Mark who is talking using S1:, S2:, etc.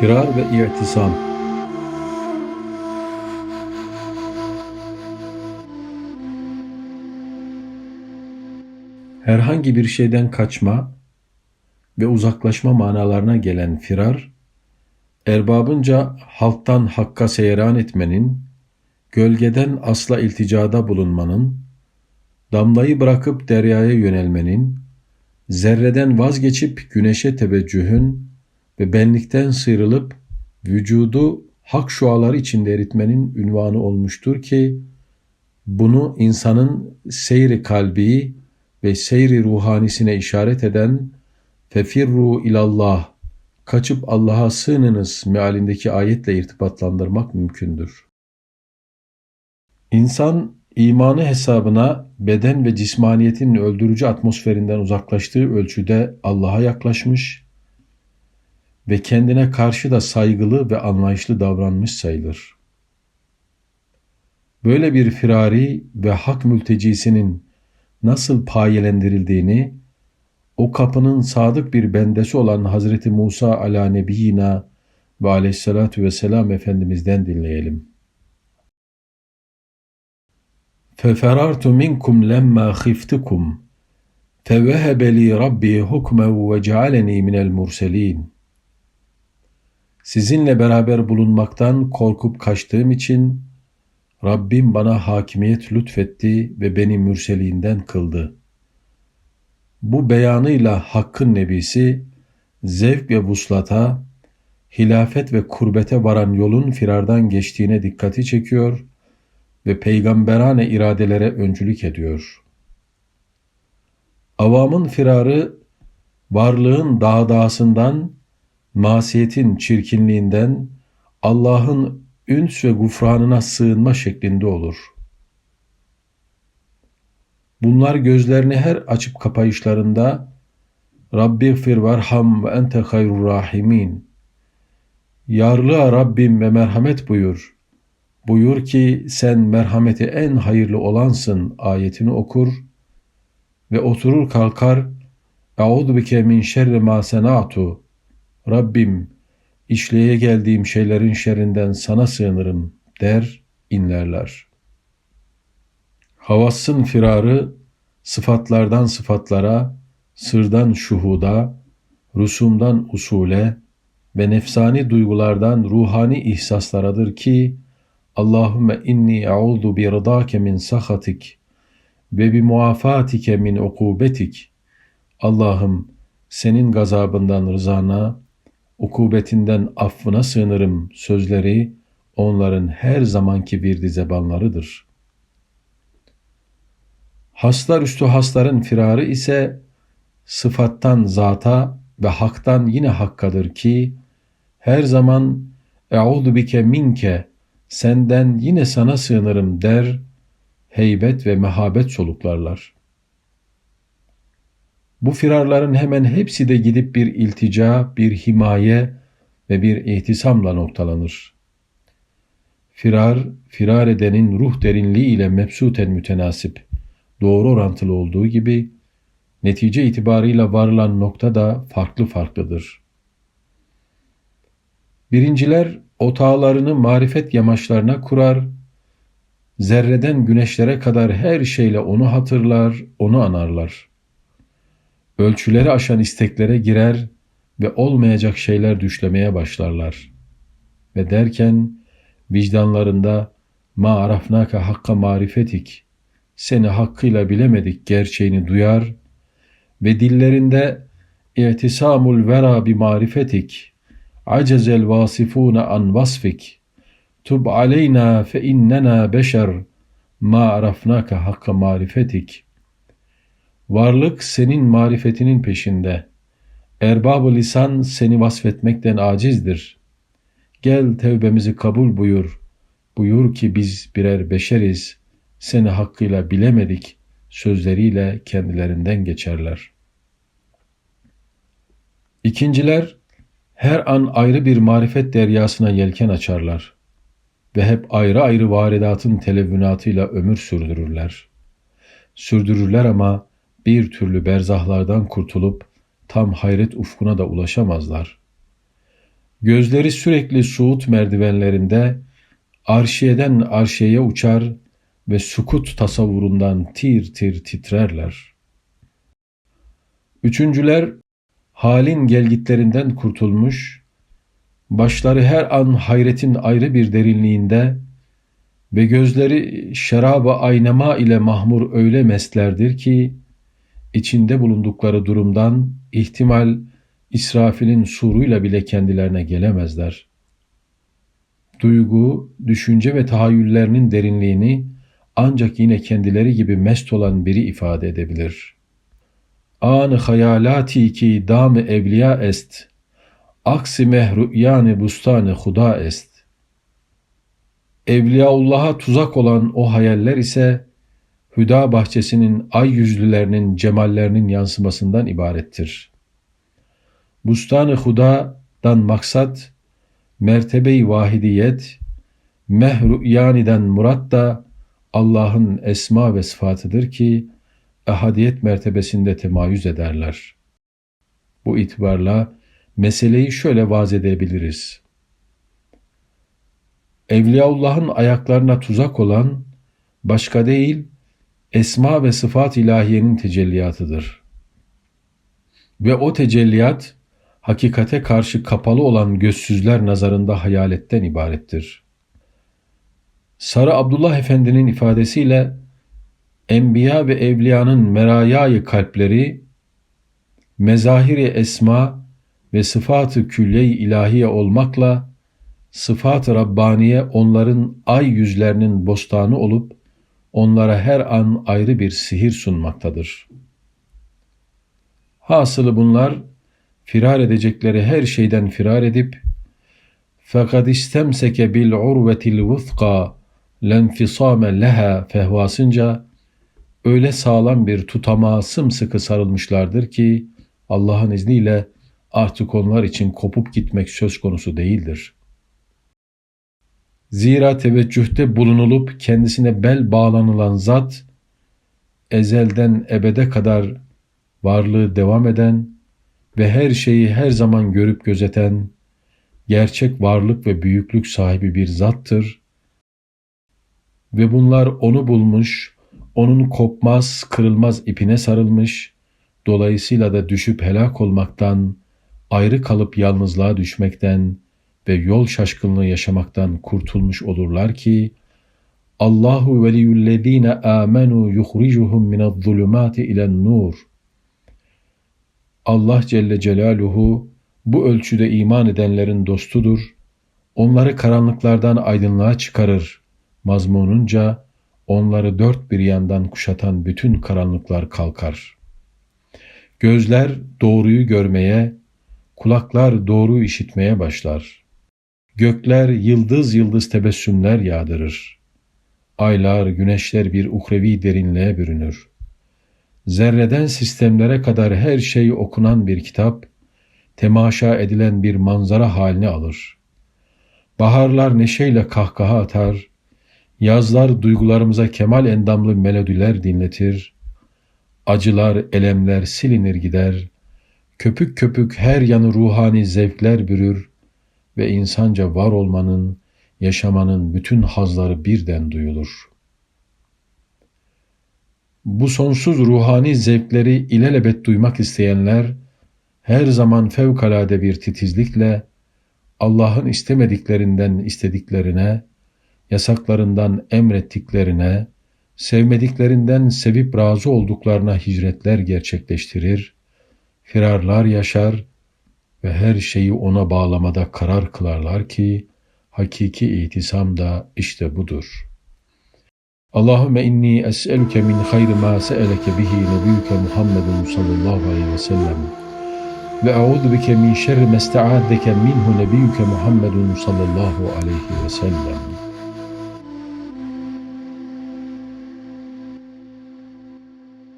S1: Firar ve İ'tisam. Herhangi bir şeyden kaçma ve uzaklaşma manalarına gelen firar, erbabınca halktan hakka seyran etmenin, gölgeden asla ilticada bulunmanın, damlayı bırakıp deryaya yönelmenin, zerreden vazgeçip güneşe teveccühün ve benlikten sıyrılıp vücudu hak şuaları içinde eritmenin ünvanı olmuştur ki, bunu insanın seyri kalbi ve seyri ruhanisine işaret eden fefirru ilallah, kaçıp Allah'a sığınınız mealindeki ayetle irtibatlandırmak mümkündür. İnsan imanı hesabına beden ve cismaniyetin öldürücü atmosferinden uzaklaştığı ölçüde Allah'a yaklaşmış ve kendine karşı da saygılı ve anlayışlı davranmış sayılır. Böyle bir firari ve hak mültecisinin nasıl payelendirildiğini o kapının sadık bir bendesi olan Hazreti Musa ala nebiyina ve aleyhissalatu vesselam Efendimiz'den dinleyelim. فَفَرَرْتُ مِنْكُمْ لَمَّا خِفْتُكُمْ فَوَهَبَ لِي رَبِّي حُكْمًا وَجَعَلَنِي مِنَ الْمُرْسَلِينَ Sizinle beraber bulunmaktan korkup kaçtığım için Rabbim bana hakimiyet lütfetti ve beni mürseliğinden kıldı. Bu beyanıyla Hakk'ın nebisi zevk ve vuslata, hilafet ve kurbete varan yolun firardan geçtiğine dikkati çekiyor ve peygamberane iradelere öncülük ediyor. Avamın firarı varlığın dağdağısından, masiyetin çirkinliğinden, Allah'ın üns ve gufranına sığınma şeklinde olur. Bunlar gözlerini her açıp kapayışlarında Rabbi fir varham ve ente hayrur rahimin. Yarlığa Rabbim ve merhamet buyur. Buyur ki sen merhameti en hayırlı olansın ayetini okur ve oturur kalkar Euzu bike min şerri ma senatu. Rabbim işleye geldiğim şeylerin şerrinden sana sığınırım der inlerler. Havassın firarı sıfatlardan sıfatlara, sırdan şuhuda, rusumdan usule ve nefsani duygulardan ruhani ihsaslaradır ki Allahümme inni e'udu bi rıdake min sahatik ve bi muafatike min ukubetik. Allah'ım senin gazabından rızana, ukubetinden affına sığınırım sözleri onların her zamanki bir dizebanlarıdır. Haslar üstü hasların firarı ise sıfattan zata ve haktan yine hakkadır ki her zaman e'udu bike minke senden yine sana sığınırım der heybet ve mehabet soluklarlar. Bu firarların hemen hepsi de gidip bir iltica, bir himaye ve bir ihtisamla noktalanır. Firar, firar edenin ruh derinliği ile mebsuten mütenasip, doğru orantılı olduğu gibi, netice itibarıyla varılan nokta da farklı farklıdır. Birinciler otağlarını marifet yamaçlarına kurar, zerreden güneşlere kadar her şeyle onu hatırlar, onu anarlar. Ölçüleri aşan isteklere girer ve olmayacak şeyler düşlemeye başlarlar. Ve derken vicdanlarında ma arafnaka hakka marifetik seni hakkıyla bilemedik gerçeğini duyar ve dillerinde i'tisamul vera bi marifetik acezel vasifuna an vasfik tub aleyna fe innena beşer ma arafnaka hakka marifetik varlık senin marifetinin peşinde. Erbab-ı lisan seni vasfetmekten acizdir. Gel tevbemizi kabul buyur. Buyur ki biz birer beşeriz. Seni hakkıyla bilemedik. Sözleriyle kendilerinden geçerler. İkinciler her an ayrı bir marifet deryasına yelken açarlar ve hep ayrı ayrı varidatın televünatıyla ömür sürdürürler. Sürdürürler ama bir türlü berzahlardan kurtulup tam hayret ufkuna da ulaşamazlar. Gözleri sürekli suut merdivenlerinde arşiyeden arşiye uçar ve sukut tasavvurundan tir tir titrerler. Üçüncüler halin gelgitlerinden kurtulmuş, başları her an hayretin ayrı bir derinliğinde ve gözleri şeraba aynama ile mahmur öyle mestlerdir ki, içinde bulundukları durumdan ihtimal İsrafil'in suruyla bile kendilerine gelemezler. Duygu, düşünce ve tahayyüllerinin derinliğini ancak yine kendileri gibi mest olan biri ifade edebilir. An hayalati ki dam evliya est, aksi mehrüyani bustani huda est. Evliyaullah'a tuzak olan o hayaller ise hüda bahçesinin ay yüzlülerinin cemallerinin yansımasından ibarettir. Bustan-ı Huda'dan maksat mertebe-i vahidiyet, mehrüyaniden murat da Allah'ın esma ve sıfatıdır ki ehadiyet mertebesinde temayüz ederler. Bu itibarla meseleyi şöyle vaz edebiliriz. Evliyaullah'ın ayaklarına tuzak olan başka değil, esma ve sıfat ilahiyenin tecelliyatıdır. Ve o tecelliyat, hakikate karşı kapalı olan gözsüzler nazarında hayaletten ibarettir. Sarı Abdullah Efendi'nin ifadesiyle, Enbiya ve Evliyanın merayayı kalpleri, mezahiri esma ve sıfatı külye-i ilahiye olmakla, sıfat-ı Rabbaniye onların ay yüzlerinin bostanı olup, onlara her an ayrı bir sihir sunmaktadır. Hasılı bunlar, firar edecekleri her şeyden firar edip, fakat istemseke bil urvetil vıthqa lenfisame leha fehvasınca öyle sağlam bir tutamağa sımsıkı sarılmışlardır ki Allah'ın izniyle artık onlar için kopup gitmek söz konusu değildir. Zira teveccühte bulunulup kendisine bel bağlanılan zat, ezelden ebede kadar varlığı devam eden ve her şeyi her zaman görüp gözeten, gerçek varlık ve büyüklük sahibi bir zattır. Ve bunlar onu bulmuş, onun kopmaz, kırılmaz ipine sarılmış, dolayısıyla da düşüp helak olmaktan, ayrı kalıp yalnızlığa düşmekten ve yol şaşkınlığı yaşamaktan kurtulmuş olurlar ki, Allahu veliyyullezine amenu yuhricuhum minez-zulumati ilen-nur. Allah Celle Celaluhu bu ölçüde iman edenlerin dostudur. Onları karanlıklardan aydınlığa çıkarır. Mazmununca onları dört bir yandan kuşatan bütün karanlıklar kalkar. Gözler doğruyu görmeye, kulaklar doğru işitmeye başlar. Gökler yıldız yıldız tebessümler yağdırır. Aylar, güneşler bir uhrevi derinliğe bürünür. Zerreden sistemlere kadar her şey okunan bir kitap, temaşa edilen bir manzara halini alır. Baharlar neşeyle kahkaha atar, yazlar duygularımıza kemal endamlı melodiler dinletir, acılar, elemler silinir gider, köpük köpük her yanı ruhani zevkler bürür ve insanca var olmanın, yaşamanın bütün hazları birden duyulur. Bu sonsuz ruhani zevkleri ilelebet duymak isteyenler, her zaman fevkalade bir titizlikle Allah'ın istemediklerinden istediklerine, yasaklarından emrettiklerine, sevmediklerinden sevip razı olduklarına hicretler gerçekleştirir, firarlar yaşar ve her şeyi ona bağlamada karar kılarlar ki, hakiki itisam da işte budur. Allahümme inni es'eluke min hayri ma se'eleke bihi nebiyyüke Muhammedun sallallahu aleyhi ve sellem ve eûzu bike min şerri mesta'adeke minhu nebiyyüke Muhammedun sallallahu aleyhi ve sellem.